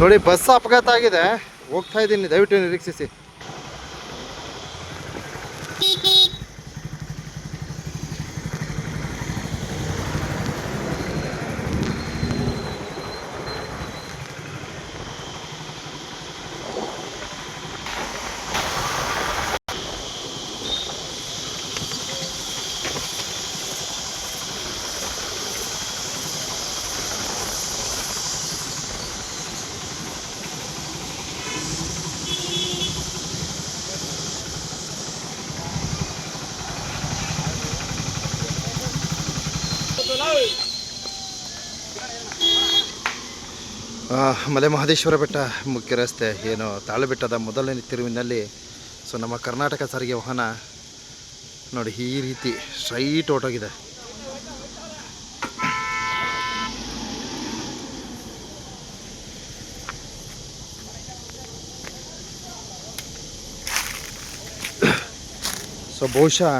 ನೋಡಿ ಬಸ್ ಅಪಘಾತ ಆಗಿದೆ. ಹೋಗ್ತಾ ಇದ್ದೀನಿ ದಯವಿಟ್ಟು ನಿರೀಕ್ಷಿಸಿ ಆ, ಮಲೆ ಮಹದೇಶ್ವರ ಬೆಟ್ಟ ಮುಖ್ಯ ರಸ್ತೆ, ಏನು ತಾಳೆಬೆಟ್ಟದ ಮೊದಲನೇ ತಿರುವಿನಲ್ಲಿ. ಸೊ ನಮ್ಮ ಕರ್ನಾಟಕ ಸಾರಿಗೆ ವಾಹನ ನೋಡಿ, ಈ ರೀತಿ ಸ್ಟ್ರೈಟ್ ಓಟೋಗಿದೆ ಸೊ ಬಹುಶಃ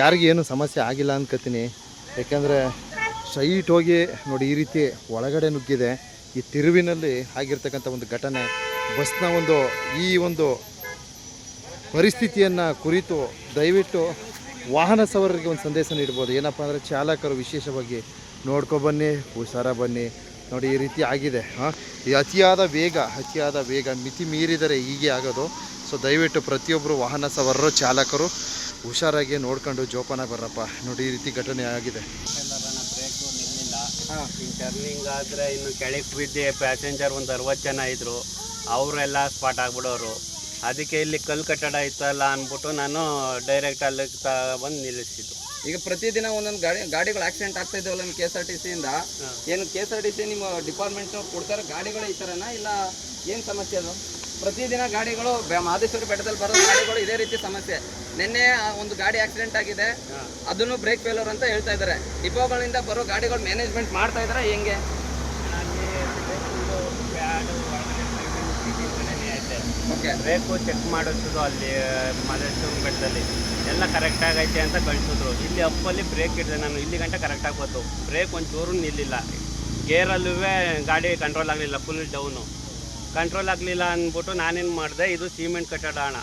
ಯಾರಿಗೇನು ಸಮಸ್ಯೆ ಆಗಿಲ್ಲ ಅನ್ಕೋತೀನಿ. ಯಾಕೆಂದರೆ ಸ್ಟ್ರೈಟ್ ಹೋಗಿ ನೋಡಿ, ಈ ರೀತಿ ಒಳಗಡೆ ನುಗ್ಗಿದೆ. ಈ ತಿರುವಿನಲ್ಲಿ ಆಗಿರ್ತಕ್ಕಂಥ ಒಂದು ಘಟನೆ, ಬಸ್ನ ಒಂದು, ಈ ಒಂದು ಪರಿಸ್ಥಿತಿಯನ್ನು ಕುರಿತು ದಯವಿಟ್ಟು ವಾಹನ ಸವಾರರಿಗೆ ಒಂದು ಸಂದೇಶ ನೀಡ್ಬೋದು. ಏನಪ್ಪ ಅಂದರೆ ಚಾಲಕರು ವಿಶೇಷವಾಗಿ ನೋಡ್ಕೊ ಬನ್ನಿ, ಹುಷಾರ ಬನ್ನಿ. ನೋಡಿ, ಈ ರೀತಿ ಆಗಿದೆ. ಹಾಂ, ಈ ಅತಿಯಾದ ವೇಗ ಅತಿಯಾದ ವೇಗ ಮಿತಿ ಮೀರಿದರೆ ಹೀಗೆ ಆಗೋದು. ಸೊ, ದಯವಿಟ್ಟು ಪ್ರತಿಯೊಬ್ಬರು ವಾಹನ ಸವಾರರು, ಚಾಲಕರು ಹುಷಾರಾಗಿ ನೋಡ್ಕೊಂಡು ಜೋಪಾನ ಬರ್ರಪ್ಪ. ನೋಡಿ, ಈ ರೀತಿ ಘಟನೆ ಆಗಿದೆ. ಇನ್ನು ಟರ್ನಿಂಗ್ ಆದರೆ ಇನ್ನು ಕೆಳಗೆ ಬಿದ್ದು ಪ್ಯಾಸೆಂಜರ್ ಒಂದು ಅರವತ್ತು ಜನ ಇದ್ದರು ಅವರೆಲ್ಲ ಸ್ಪಾಟ್ ಆಗ್ಬಿಡೋರು. ಅದಕ್ಕೆ ಇಲ್ಲಿ ಕಲ್ಲು ಕಟ್ಟಡ ಇತ್ತಲ್ಲ ಅಂದ್ಬಿಟ್ಟು ನಾನು ಡೈರೆಕ್ಟ್ ಅಲ್ಲಿ ಬಂದು ನಿಲ್ಲಿಸಿದ್ದು. ಈಗ ಪ್ರತಿದಿನ ಒಂದೊಂದು ಗಾಡಿ ಗಾಡಿಗಳು ಆಕ್ಸಿಡೆಂಟ್ ಆಗ್ತಾ ಇದ್ದಾವಲ್ಲ ನಿಮ್ಮ ಕೆ ಎಸ್ ಆರ್ ಟಿ ಸಿಯಿಂದ ಏನು K S R T C ನಿಮ್ಮ ಡಿಪಾರ್ಟ್ಮೆಂಟ್ ಕೊಡ್ತಾರೆ ಗಾಡಿಗಳು ಈ ಥರನಾ ಇಲ್ಲ ಏನು ಸಮಸ್ಯೆ ಅದು? ಪ್ರತಿದಿನ ಗಾಡಿಗಳು ಮಹದೇಶ್ವರ ಬೆಟ್ಟದಲ್ಲಿ ಬರೋ ಗಾಡಿಗಳು ಇದೇ ರೀತಿ ಸಮಸ್ಯೆ. ನಿನ್ನೆ ಒಂದು ಗಾಡಿ ಆಕ್ಸಿಡೆಂಟ್ ಆಗಿದೆ. ಅದನ್ನು ಬ್ರೇಕ್ ಫೇಲರ್ ಅಂತ ಹೇಳ್ತಾ ಇದ್ದಾರೆ. ಡಿಪೋಗಳಿಂದ ಬರೋ ಗಾಡಿಗಳು ಮ್ಯಾನೇಜ್ಮೆಂಟ್ ಮಾಡ್ತಾ ಇದ್ದಾರೆ ಹೆಂಗೆ? ಓಕೆ ಬ್ರೇಕು ಚೆಕ್ ಮಾಡಿಸಿದ್ರು ಅಲ್ಲಿ ಮಾದೇಶ್ವರಿ ಬೆಟ್ಟದಲ್ಲಿ. ಎಲ್ಲ ಕರೆಕ್ಟಾಗಿ ಐತೆ ಅಂತ ಕಳಿಸಿದ್ರು. ಇಲ್ಲಿ ಅಪ್ಪಲ್ಲಿ ಬ್ರೇಕ್ ಇಡಿದೆ ನಾನು. ಇಲ್ಲಿ ಗಂಟೆ ಕರೆಕ್ಟಾಗಿ ಬಂತು. ಬ್ರೇಕ್ ಒಂಚೂರು ನಿಲ್ಲಿಲ್ಲ. ಗೇರಲ್ಲೂ ಗಾಡಿ ಕಂಟ್ರೋಲ್ ಆಗಲಿಲ್ಲ ಫುಲ್ ಡೌನು ಕಂಟ್ರೋಲ್ ಆಗಲಿಲ್ಲ ಅಂದ್ಬಿಟ್ಟು ನಾನೇನು ಮಾಡಿದೆ ಇದು ಸಿಮೆಂಟ್ ಕಟ್ಟಡ ಹಣ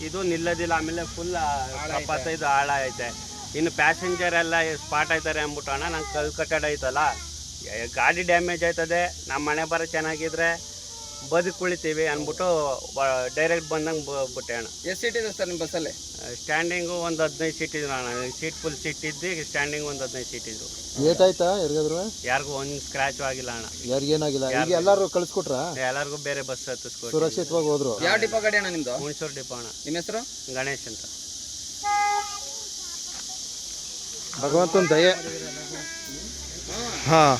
ಇದು ನಿಲ್ಲೋದಿಲ್ಲ ಆಮೇಲೆ ಫುಲ್ ಇದು ಆಳ ಐತೆ ಇನ್ನು ಪ್ಯಾಸೆಂಜರ್ ಎಲ್ಲ ಸ್ಪಾಟ್ ಆಯ್ತಾರೆ ಅಂದ್ಬಿಟ್ಟು ಅಣ್ಣ ನಂಗೆ ಕಲ್ ಕಟ್ಟಡ ಐತಲ್ಲ ಗಾಡಿ ಡ್ಯಾಮೇಜ್ ಆಯ್ತದೆ ನಮ್ಮ ಮನೆ ಬರೋ ಚೆನ್ನಾಗಿದ್ರೆ ಬದುಕುಳಿತೀವಿ ಅಂದ್ಬಿಟ್ಟು ಡೈರೆಕ್ಟ್ ಬಂದಂಗೆ ಬಿಟ್ಟೆ ಅಣ್ಣ. ಎಷ್ಟು ಸೀಟ್ ಇದೆ ಸರ್ ನಿಮ್ಮ ಬಸ್ಸಲ್ಲಿ ಸ್ಟ್ಯಾಂಡಿಂಗು ಒಂದು ಹದಿನೈದು ಸೀಟ್ ಇದ್ರು ಅಣ್ಣ. ಸೀಟ್ ಫುಲ್ ಸೀಟ್ ಇದ್ದು ಸ್ಟ್ಯಾಂಡಿಂಗ್ ಒಂದು ಹದಿನೈದು ಸೀಟ್ ಇದ್ರು. ಏಟಾಯ್ತಾ ಯಾರಿಗಾದ್ರು? ಯಾರಿಗೂ ಒಂದು ಸ್ಕ್ರಾಚ್ ಆಗಿಲ್ಲ ಅಣ್ಣ. ಯಾರಿಗೇನಾಗಿಲ್ಲ ಈಗ ಎಲ್ಲರೂ ಕಳಿಸ್ಕೊಟ್ರ? ಎಲ್ಲರಿಗೂ ಬೇರೆ ಬಸ್ ಹತ್ತಿಸ್ಕೊಟ್ರು ಸುರಕ್ಷಿತವಾಗಿ ಹೋದ್ರು. ಯಾವ ಡಿಪೋ ಗಾಡಿ ಅಣ್ಣ ನಿಮ್ಮದು ಹುಣಸೂರು ಡಿಪೋ ಅಣ್ಣ. ನಿಮ್ಮ ಹೆಸರು? ಗಣೇಶ್ ಅಂತ. ಭಗವಂತನ ದಯೆ. ಹಾಂ.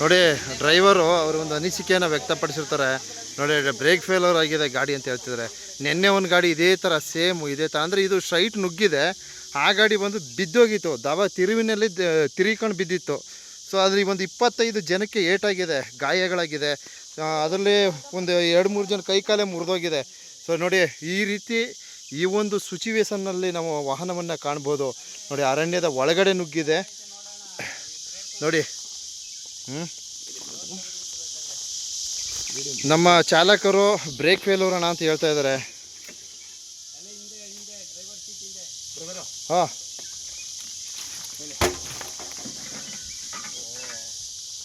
ನೋಡಿ, ಡ್ರೈವರು ಅವರು ಒಂದು ಅನಿಸಿಕೆಯನ್ನು ವ್ಯಕ್ತಪಡಿಸಿರ್ತಾರೆ. ನೋಡಿ ಬ್ರೇಕ್ ಫೇಲರ್ ಆಗಿದೆ ಗಾಡಿ ಅಂತ ಹೇಳ್ತಿದ್ದಾರೆ. ನಿನ್ನೆ ಒಂದು ಗಾಡಿ ಇದೇ ಥರ ಸೇಮ್ ಇದೇ ಥರ ಅಂದರೆ ಇದು ಸ್ಟ್ರೈಟ್ ನುಗ್ಗಿದೆ. ಆ ಗಾಡಿ ಬಂದು ಬಿದ್ದೋಗಿತ್ತು. ದವ ತಿರುವಿನಲ್ಲಿ ತಿರುಗಿಕೊಂಡು ಬಿದ್ದಿತ್ತು. ಸೊ ಅದ್ರಲ್ಲಿ ಒಂದು ಇಪ್ಪತ್ತೈದು ಜನಕ್ಕೆ ಏಟಾಗಿದೆ, ಗಾಯಗಳಾಗಿದೆ. ಅದರಲ್ಲಿ ಒಂದು ಎರಡು ಮೂರು ಜನ ಕೈ ಕಾಲೇ ಮುರಿದೋಗಿದೆ. ಸೊ ನೋಡಿ, ಈ ರೀತಿ ಈ ಒಂದು ಸಿಚುವೇಶನ್ನಲ್ಲಿ ನಾವು ವಾಹನವನ್ನು ಕಾಣ್ಬೋದು. ನೋಡಿ, ಅರಣ್ಯದ ಒಳಗಡೆ ನುಗ್ಗಿದೆ. ನೋಡಿ? ನಮ್ಮ ಚಾಲಕರು ಬ್ರೇಕ್ ಫೇಲ್ ಹೋಗೋಣ ಅಂತ ಹೇಳ್ತಾ ಇದ್ದಾರೆ. ಹಾಂ.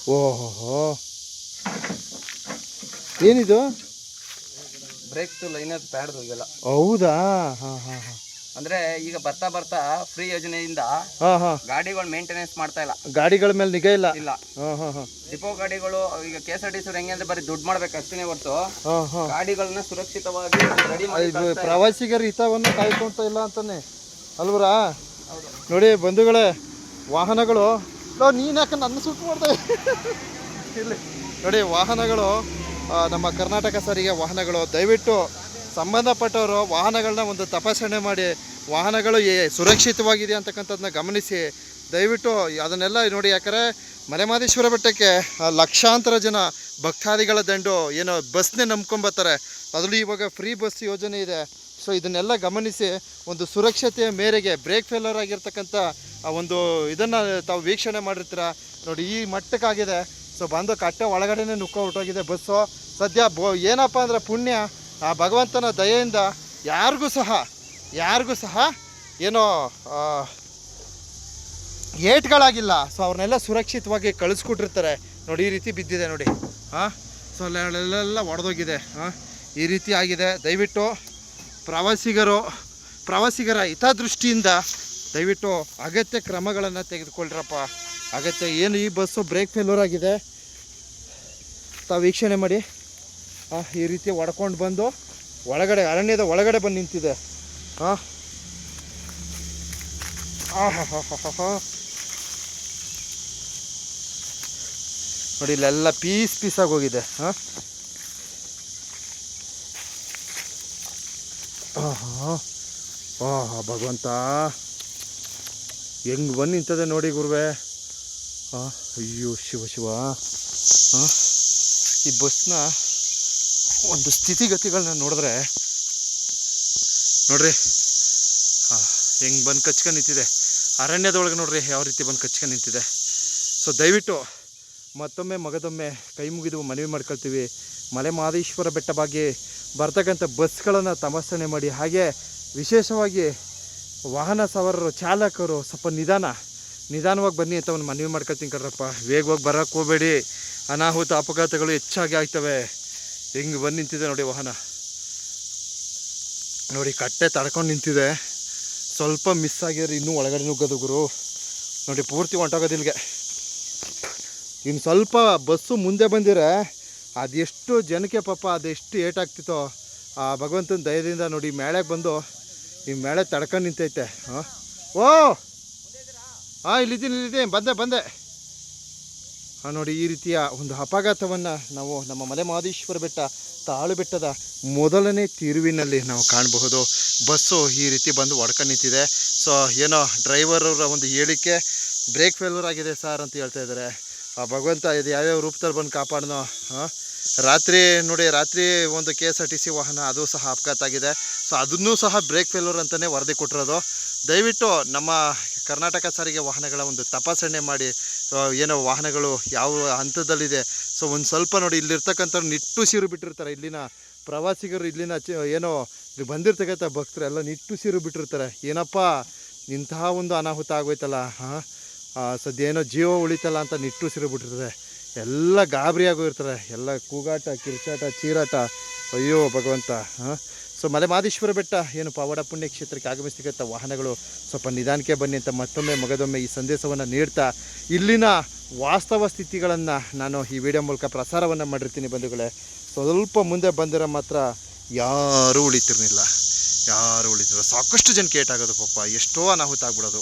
ಓಹೋ ಏನಿದು? ಬ್ರೇಕ್ ಲೈನ್ ಪ್ಯಾಡ್ ಹೋಗಿಲ್ಲ ಹೌದಾ? ಹಾಂ ಹಾಂ ಹಾಂ. ಅಂದ್ರೆ ಈಗ ಬರ್ತಾ ಬರ್ತಾ ಫ್ರೀ ಯೋಜನೆಯಿಂದ ಗಾಡಿಗಳು ಮೇಂಟೆನೆನ್ಸ್ ಮಾಡ್ತಾ ಇಲ್ಲ. ಗಾಡಿಗಳ ಮೇಲೆ ನಿಗ ಇಲ್ಲ? ಇಲ್ಲ. ಹಾಂ ಹಾಂ ಹಾಂ. ಡಿಪೋ ಗಾಡಿಗಳು ಈಗ K S R T C ಹೆಂಗೆ ಅಂದ್ರೆ ಬರೀ ದುಡ್ಡು ಮಾಡ್ಬೇಕು ಅಷ್ಟೇ ಹೊರತು. ಗಾಡಿಗಳನ್ನ ಸುರಕ್ಷಿತವಾಗಿ ರೆಡಿ ಮಾಡಿ ಪ್ರವಾಸಿಗರ ಹಿತವನ್ನು ಕಾಯ್ಕೊಂತ ಇಲ್ಲ ಅಂತಾನೆ. ಅಲ್ವರಾ? ನೋಡಿ ಬಂಧುಗಳೇ ವಾಹನಗಳು ನೀನು ನೀನ್ ಯಾಕೆ ನನ್ನ ಸುಟ್ಟು ಮಾಡ್ತಾ ಇಲ್ಲಿ. ನೋಡಿ ವಾಹನಗಳು ನಮ್ಮ ಕರ್ನಾಟಕ ಸಾರಿಗೆ ವಾಹನಗಳು ದಯವಿಟ್ಟು ಸಂಬಂಧಪಟ್ಟವರು ವಾಹನಗಳನ್ನ ಒಂದು ತಪಾಸಣೆ ಮಾಡಿ ವಾಹನಗಳು ಸುರಕ್ಷಿತವಾಗಿದೆ ಅಂತಕ್ಕಂಥದ್ದನ್ನ ಗಮನಿಸಿ. ದಯವಿಟ್ಟು ಅದನ್ನೆಲ್ಲ ನೋಡಿ, ಯಾಕಂದರೆ ಮಲೆಮಾದೇಶ್ವರ ಬೆಟ್ಟಕ್ಕೆ ಲಕ್ಷಾಂತರ ಜನ ಭಕ್ತಾದಿಗಳ ದಂಡು ಏನೋ ಬಸ್ನೇ ನಂಬ್ಕೊಂಬರ್ತಾರೆ ಅದರಲ್ಲೂ ಇವಾಗ ಫ್ರೀ ಬಸ್ ಯೋಜನೆ ಇದೆ. ಸೊ ಇದನ್ನೆಲ್ಲ ಗಮನಿಸಿ ಒಂದು ಸುರಕ್ಷತೆಯ ಮೇರೆಗೆ ಬ್ರೇಕ್ ಫೇಲರ್ ಆಗಿರ್ತಕ್ಕಂಥ ಆ ಒಂದು ಇದನ್ನು ತಾವು ವೀಕ್ಷಣೆ ಮಾಡಿರ್ತೀರ? ನೋಡಿ, ಈ ಮಟ್ಟಕ್ಕಾಗಿದೆ. ಸೊ ಬಂದು ಕಟ್ಟೆ ಒಳಗಡೆನೇ ನುಕ್ಕೋ ಬಸ್ಸು. ಸದ್ಯ ಬೋ ಏನಪ್ಪ ಅಂದರೆ ಪುಣ್ಯ. ಆ ಭಗವಂತನ ದಯೆಯಿಂದ ಯಾರಿಗೂ ಸಹ ಯಾರಿಗೂ ಸಹ ಏನೋ ಏಟ್ಗಳಾಗಿಲ್ಲ. ಸೊ ಅವ್ರನ್ನೆಲ್ಲ ಸುರಕ್ಷಿತವಾಗಿ ಕಳಿಸ್ಕೊಟ್ಟಿರ್ತಾರೆ. ನೋಡಿ, ಈ ರೀತಿ ಬಿದ್ದಿದೆ ನೋಡಿ. ಹಾಂ ಸೊ ಅಲ್ಲೆಲ್ಲ ಒಡೆದೋಗಿದೆ. ಹಾಂ ಈ ರೀತಿ ಆಗಿದೆ. ದಯವಿಟ್ಟು ಪ್ರವಾಸಿಗರು, ಪ್ರವಾಸಿಗರ ಹಿತದೃಷ್ಟಿಯಿಂದ ದಯವಿಟ್ಟು ಅಗತ್ಯ ಕ್ರಮಗಳನ್ನು ತೆಗೆದುಕೊಳ್ಳ್ರಪ್ಪ ಅಗತ್ಯ ಏನು ಈ ಬಸ್ಸು ಬ್ರೇಕ್ ಫೇಲ್ಯೂರ್ ಆಗಿದೆ? ತಾವು ವೀಕ್ಷಣೆ ಮಾಡಿ. ಈ ರೀತಿ ಒಡ್ಕೊಂಡು ಬಂದು ಒಳಗಡೆ, ಅರಣ್ಯದ ಒಳಗಡೆ ಬಂದು ನಿಂತಿದೆ. ಹಾಂ, ಹಾ ಹಾ ಹಾ ಹಾ. ನೋಡಿ, ಇಲ್ಲೆಲ್ಲ ಪೀಸ್ ಪೀಸಾಗಿ ಹೋಗಿದೆ. ಹಾಂ ಹಾಂ. ಆಹಾ ಭಗವಂತ. ಹೆಂಗೆ ಬಂದು ನಿಂತದೆ ನೋಡಿ ಗುರುವೆ. ಹಾಂ ಅಯ್ಯೋ, ಶಿವ ಶಿವ. ಹಾಂ ಈ ಬಸ್ನ ಒಂದು ಸ್ಥಿತಿಗತಿಗಳನ್ನ ನೋಡಿದ್ರೆ, ನೋಡ್ರಿ ಹೆಂಗೆ ಬಂದು ಕಚ್ಕೊಂಡು ನಿಂತಿದೆ. ಅರಣ್ಯದೊಳಗೆ ನೋಡ್ರಿ ಯಾವ ರೀತಿ ಬಂದು ಕಚ್ಕೊಂಡು ನಿಂತಿದೆ. ಸೊ ದಯವಿಟ್ಟು ಮತ್ತೊಮ್ಮೆ ಮಗದೊಮ್ಮೆ ಕೈ ಮುಗಿದು ಮನವಿ ಮಾಡ್ಕೊಳ್ತೀವಿ. ಮಲೆ ಮಹದೇಶ್ವರ ಬೆಟ್ಟ ಬಗ್ಗೆ ಬರ್ತಕ್ಕಂಥ ಬಸ್ಗಳನ್ನು ತಪಾಸಣೆ ಮಾಡಿ, ಹಾಗೆ ವಿಶೇಷವಾಗಿ ವಾಹನ ಸವಾರರು, ಚಾಲಕರು ಸ್ವಲ್ಪ ನಿಧಾನ, ನಿಧಾನವಾಗಿ ಬನ್ನಿ ಅಂತ ಒಂದು ಮನವಿ ಮಾಡ್ಕೊಳ್ತೀನಿ ಕಡ್ರಪ್ಪ ವೇಗವಾಗಿ ಬರೋಕ್ಕೆ ಹೋಗಬೇಡಿ. ಅನಾಹುತ ಅಪಘಾತಗಳು ಹೆಚ್ಚಾಗಿ ಆಗ್ತವೆ. ಹೆಂಗೆ ಬಂದು ನಿಂತಿದೆ ನೋಡಿ ವಾಹನ. ನೋಡಿ, ಕಟ್ಟೆ ತಡ್ಕೊಂಡು ನಿಂತಿದೆ. ಸ್ವಲ್ಪ ಮಿಸ್ ಆಗಿದ್ರೆ ಇನ್ನೂ ಒಳಗಡೆ ನುಗ್ಗೋದು ಗುರು. ನೋಡಿ, ಪೂರ್ತಿ ಹೊಂಟೋಗೋದಿಲ್ಗೆ ಇನ್ನು ಸ್ವಲ್ಪ ಬಸ್ಸು ಮುಂದೆ ಬಂದಿರೆ ಅದೆಷ್ಟು ಜನಕ್ಕೆ ಪಾಪ ಅದೆಷ್ಟು ಏಟಾಗ್ತಿತ್ತೋ, ಆ ಭಗವಂತನ ದಯದಿಂದ ನೋಡಿ ಮೇಳೆಗೆ ಬಂದು ಈ ಮೇಳೆ ತಡ್ಕೊಂಡು ನಿಂತೈತೆ. ಹಾಂ? ಓ! ಹಾಂ ಇಲ್ಲಿದ್ದೀನಿ ಇಲ್ಲಿದ್ದೀನಿ. ಬಂದೆ ಬಂದೆ. ನೋಡಿ, ಈ ರೀತಿಯ ಒಂದು ಅಪಘಾತವನ್ನು ನಾವು ನಮ್ಮ ಮಲೆ ಮಹದೇಶ್ವರ ಬೆಟ್ಟ, ತಾಳು ಬೆಟ್ಟದ ಮೊದಲನೇ ತಿರುವಿನಲ್ಲಿ ನಾವು ಕಾಣಬಹುದು. ಬಸ್ಸು ಈ ರೀತಿ ಬಂದು ಒಡ್ಕೊಂಡು ನಿಂತಿದೆ. ಸೊ ಏನೋ ಡ್ರೈವರ್ ಅವರ ಒಂದು ಹೇಳಿಕೆ ಬ್ರೇಕ್ ಫೇಲ್ಯೂರ್ ಆಗಿದೆ ಸರ್ ಅಂತ ಹೇಳ್ತಾ ಇದ್ದಾರೆ. ಆ ಭಗವಂತ ಇದು ಯಾವ್ಯಾವ ರೂಪದಲ್ಲಿ ಬಂದು ಕಾಪಾಡನೋ ರಾತ್ರಿ ನೋಡಿ, ರಾತ್ರಿ ಒಂದು K S R T C ವಾಹನ, ಅದು ಸಹ ಅಪಘಾತ ಆಗಿದೆ. ಸೊ ಅದನ್ನೂ ಸಹ ಬ್ರೇಕ್ ಫೇಲ್ಯೂರ್ ಅಂತಲೇ ವರದಿ ಕೊಟ್ಟಿರೋದು. ದಯವಿಟ್ಟು ನಮ್ಮ ಕರ್ನಾಟಕ ಸಾರಿಗೆ ವಾಹನಗಳ ಒಂದು ತಪಾಸಣೆ ಮಾಡಿ ಏನೋ ವಾಹನಗಳು ಯಾವ ಹಂತದಲ್ಲಿದೆ. ಸೊ ಒಂದು ಸ್ವಲ್ಪ ನೋಡಿ ಇಲ್ಲಿರ್ತಕ್ಕಂಥ ನಿಟ್ಟುಸಿರು ಬಿಟ್ಟಿರ್ತಾರೆ. ಇಲ್ಲಿನ ಪ್ರವಾಸಿಗರು, ಇಲ್ಲಿನ ಚ, ಏನೋ ಇಲ್ಲಿ ಬಂದಿರ್ತಕ್ಕಂಥ ಭಕ್ತರು ಎಲ್ಲ ನಿಟ್ಟುಸಿರು ಬಿಟ್ಟಿರ್ತಾರೆ. ಏನಪ್ಪ, ಇಂತಹ ಒಂದು ಅನಾಹುತ ಆಗೋಯ್ತಲ್ಲ, ಹಾಂ? ಸದ್ಯ ಏನೋ ಜೀವ ಉಳಿತಲ್ಲ ಅಂತ ನಿಟ್ಟುಸಿರು ಬಿಟ್ಟಿರ್ತಾರೆ ಎಲ್ಲ ಗಾಬರಿ ಇರ್ತಾರೆ. ಎಲ್ಲ ಕೂಗಾಟ, ಕಿರ್ಚಾಟ, ಚೀರಾಟ. ಅಯ್ಯೋ ಭಗವಂತ, ಹಾಂ? ಸೊ ಮಲೆ ಮಾದೇಶ್ವರ ಬೆಟ್ಟ, ಏನು ಪವಾಡ ಪುಣ್ಯ ಕ್ಷೇತ್ರಕ್ಕೆ ಆಗಮಿಸ್ತಕ್ಕಂಥ ವಾಹನಗಳು ಸ್ವಲ್ಪ ನಿಧಾನಕ್ಕೆ ಬನ್ನಿ ಅಂತ ಮತ್ತೊಮ್ಮೆ ಮಗದೊಮ್ಮೆ ಈ ಸಂದೇಶವನ್ನು ನೀಡ್ತಾ ಇಲ್ಲಿನ ವಾಸ್ತವ ಸ್ಥಿತಿಗಳನ್ನು ನಾನು ಈ ವಿಡಿಯೋ ಮೂಲಕ ಪ್ರಸಾರವನ್ನು ಮಾಡಿರ್ತೀನಿ ಬಂಧುಗಳೇ. ಸ್ವಲ್ಪ ಮುಂದೆ ಬಂದಿರೋ ಮಾತ್ರ ಯಾರೂ ಉಳಿತಿರ್ಲಿಲ್ಲ. ಯಾರೂ ಉಳಿತಿರಲ್ಲ ಸಾಕಷ್ಟು ಜನಕ್ಕೆ ಏಟಾಗೋದು ಪಾಪ. ಎಷ್ಟೋ ಅನಾಹುತ ಆಗ್ಬಿಡೋದು.